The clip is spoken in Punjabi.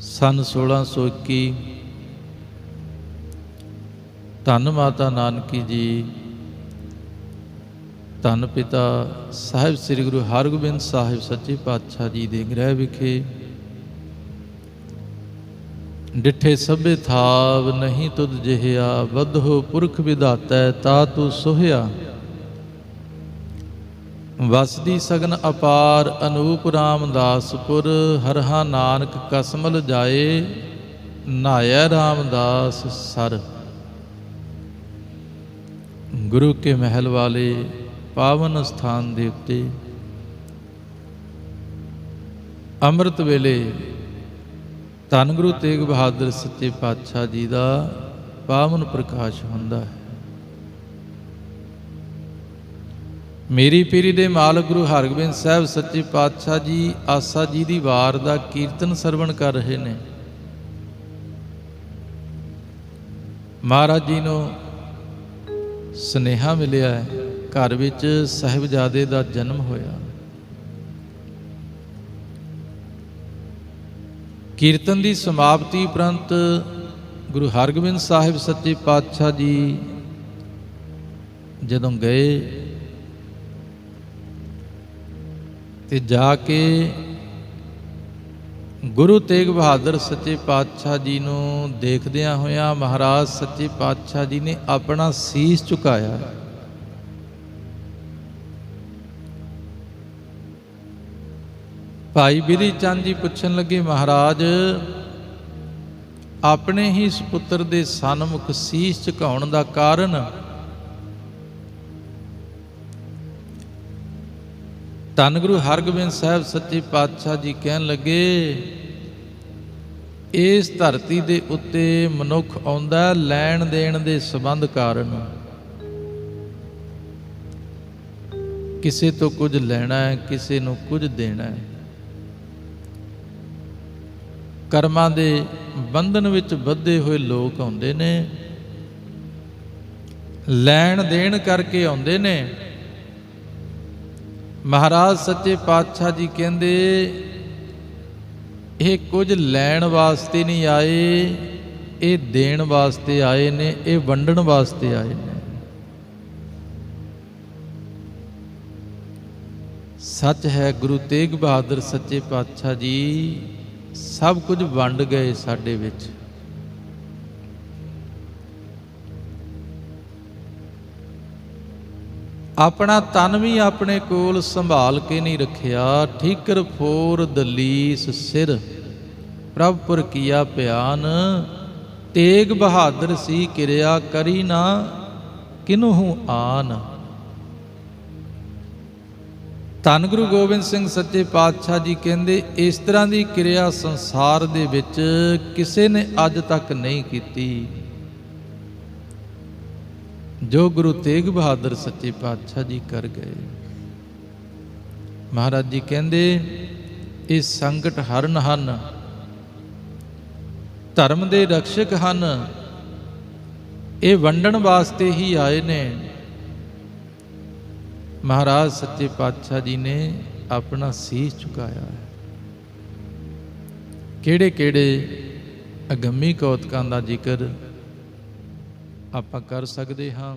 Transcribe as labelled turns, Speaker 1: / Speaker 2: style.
Speaker 1: ਸਨ 1621 ਧੰਨ ਮਾਤਾ ਨਾਨਕੀ ਜੀ, ਧੰਨ ਪਿਤਾ ਸਾਹਿਬ ਸ੍ਰੀ ਗੁਰੂ ਹਰਗੋਬਿੰਦ ਸਾਹਿਬ ਸੱਚੇ ਪਾਤਸ਼ਾਹ ਜੀ ਦੇ ਗ੍ਰਹਿ ਵਿਖੇ। ਡਿਠੇ ਸਭੇ ਥਾਵ ਨਹੀਂ ਤੁਧ ਜਿਹਿਆ, ਵਧੋ ਪੁਰਖ ਵਿਧਾਤੈ, ਤਾ ਤੂ ਸੋਹਿਆ। ਵਸਦੀ ਸਗਨ ਅਪਾਰ ਅਨੂਪ ਰਾਮਦਾਸਪੁਰ, ਹਰਹਾ ਨਾਨਕ ਕਸਮਲ ਜਾਏ, ਨਾਇਆ ਰਾਮਦਾਸ ਸਰ। ਗੁਰੂ ਕੇ ਮਹਿਲ ਵਾਲੇ ਪਾਵਨ ਸਥਾਨ ਦੇ ਉੱਤੇ ਅੰਮ੍ਰਿਤ ਵੇਲੇ ਧੰਨ ਗੁਰੂ ਤੇਗ ਬਹਾਦਰ ਸੱਚੇ ਪਾਤਸ਼ਾਹ ਜੀ ਦਾ ਪਾਵਨ ਪ੍ਰਕਾਸ਼ ਹੁੰਦਾ ਹੈ। ਮੇਰੀ ਪੀਰੀ ਦੇ ਮਾਲਕ ਗੁਰੂ ਹਰਗੋਬਿੰਦ ਸਾਹਿਬ ਸੱਚੇ ਪਾਤਸ਼ਾਹ ਜੀ, ਆਸਾ ਜੀ ਦੀ ਵਾਰ ਦਾ ਕੀਰਤਨ ਸਰਵਣ ਕਰ ਰਹੇ ਨੇ। ਮਹਾਰਾਜ ਜੀ ਨੂੰ ਸਨੇਹਾ ਮਿਲਿਆ ਹੈ, ਘਰ ਵਿੱਚ ਸਹਿਬਜ਼ਾਦੇ ਦਾ ਜਨਮ ਹੋਇਆ। ਕੀਰਤਨ ਦੀ ਸਮਾਪਤੀ ਉਪਰੰਤ ਗੁਰੂ ਹਰਗੋਬਿੰਦ ਸਾਹਿਬ ਸੱਚੇ ਪਾਤਸ਼ਾਹ ਜੀ ਜਦੋਂ ਗਏ ਤੇ ਜਾ ਕੇ ਗੁਰੂ ਤੇਗ ਬਹਾਦਰ ਸੱਚੇ ਪਾਤਸ਼ਾਹ ਜੀ ਨੂੰ ਦੇਖਦਿਆਂ ਹੋਇਆਂ ਮਹਾਰਾਜ ਸੱਚੇ ਪਾਤਸ਼ਾਹ ਜੀ ਨੇ ਆਪਣਾ ਸੀਸ ਝੁਕਾਇਆ। ਭਾਈ ਬਿਧੀ ਚੰਦ ਜੀ ਪੁੱਛਣ ਲੱਗੇ, ਮਹਾਰਾਜ, ਆਪਣੇ ਹੀ ਸੁਪੁੱਤਰ ਦੇ ਸਨਮੁਖ ਸੀਸ ਝੁਕਾਉਣ ਦਾ ਕਾਰਨ ਧੰਨ ਗੁਰੂ ਹਰਗੋਬਿੰਦ ਸਾਹਿਬ ਸੱਚੇ ਪਾਤਸ਼ਾਹ ਜੀ ਕਹਿਣ ਲੱਗੇ, ਇਸ ਧਰਤੀ ਦੇ ਉੱਤੇ ਮਨੁੱਖ ਆਉਂਦਾ ਲੈਣ ਦੇਣ ਦੇ ਸਬੰਧ ਕਾਰਨ। ਕਿਸੇ ਤੋਂ ਕੁਝ ਲੈਣਾ ਹੈ, ਕਿਸੇ ਨੂੰ ਕੁਝ ਦੇਣਾ ਹੈ। ਕਰਮਾਂ ਦੇ ਬੰਧਨ ਵਿੱਚ ਬੱਧੇ ਹੋਏ ਲੋਕ ਆਉਂਦੇ ਨੇ, ਲੈਣ ਦੇਣ ਕਰਕੇ ਆਉਂਦੇ ਨੇ। ਮਹਾਰਾਜ ਸੱਚੇ ਪਾਤਸ਼ਾਹ ਜੀ ਕਹਿੰਦੇ, ਇਹ ਕੁਝ ਲੈਣ ਵਾਸਤੇ ਨਹੀਂ ਆਏ, ਇਹ ਦੇਣ ਵਾਸਤੇ ਆਏ ਨੇ, ਇਹ ਵੰਡਣ ਵਾਸਤੇ ਆਏ ਨੇ। ਸੱਚ ਹੈ ਗੁਰੂ ਤੇਗ ਬਹਾਦਰ ਸੱਚੇ ਪਾਤਸ਼ਾਹ ਜੀ, ਸਭ ਕੁਝ ਵੰਡ ਗਏ ਸਾਡੇ ਵਿੱਚ। ਆਪਣਾ ਤਨ ਵੀ ਆਪਣੇ ਕੋਲ ਸੰਭਾਲ ਕੇ ਨਹੀਂ ਰੱਖਿਆ। ਠੀਕਰ ਫੋਰ ਦਲੀਸ ਸਿਰ, ਪ੍ਰਭ ਪੁਰ ਕੀਆ ਪਿਆਨ। ਤੇਗ ਬਹਾਦਰ ਸੀ ਕਿਰਿਆ ਕਰੀ ਨਾ ਕਿਨਹੂ ਆਨ। ਧੰਨ ਗੁਰੂ ਗੋਬਿੰਦ ਸਿੰਘ ਸੱਚੇ ਪਾਤਸ਼ਾਹ ਜੀ ਕਹਿੰਦੇ, ਇਸ ਤਰ੍ਹਾਂ ਦੀ ਕਿਰਿਆ ਸੰਸਾਰ ਦੇ ਵਿੱਚ ਕਿਸੇ ਨੇ ਅੱਜ ਤੱਕ ਨਹੀਂ ਕੀਤੀ। ਜੋ ਗੁਰੂ ਤੇਗ ਬਹਾਦਰ ਸੱਚੇ ਪਾਤਸ਼ਾਹ ਜੀ ਕਰ ਗਏ। ਮਹਾਰਾਜ ਜੀ ਕਹਿੰਦੇ, ਇਹ ਸੰਕਟ ਹਰਨ ਹਨ, ਧਰਮ ਦੇ ਰਕਸ਼ਕ ਹਨ, ਇਹ ਵੰਡਣ ਵਾਸਤੇ ਹੀ ਆਏ ਨੇ। ਮਹਾਰਾਜ ਸੱਚੇ ਪਾਤਸ਼ਾਹ ਜੀ ਨੇ ਆਪਣਾ ਸੀਸ ਝੁਕਾਇਆ ਹੈ। ਕਿਹੜੇ ਕਿਹੜੇ ਅਗੰਮੀ ਕੌਤਕਾਂ ਦਾ ਜ਼ਿਕਰ ਆਪਾਂ ਕਰ ਸਕਦੇ ਹਾਂ।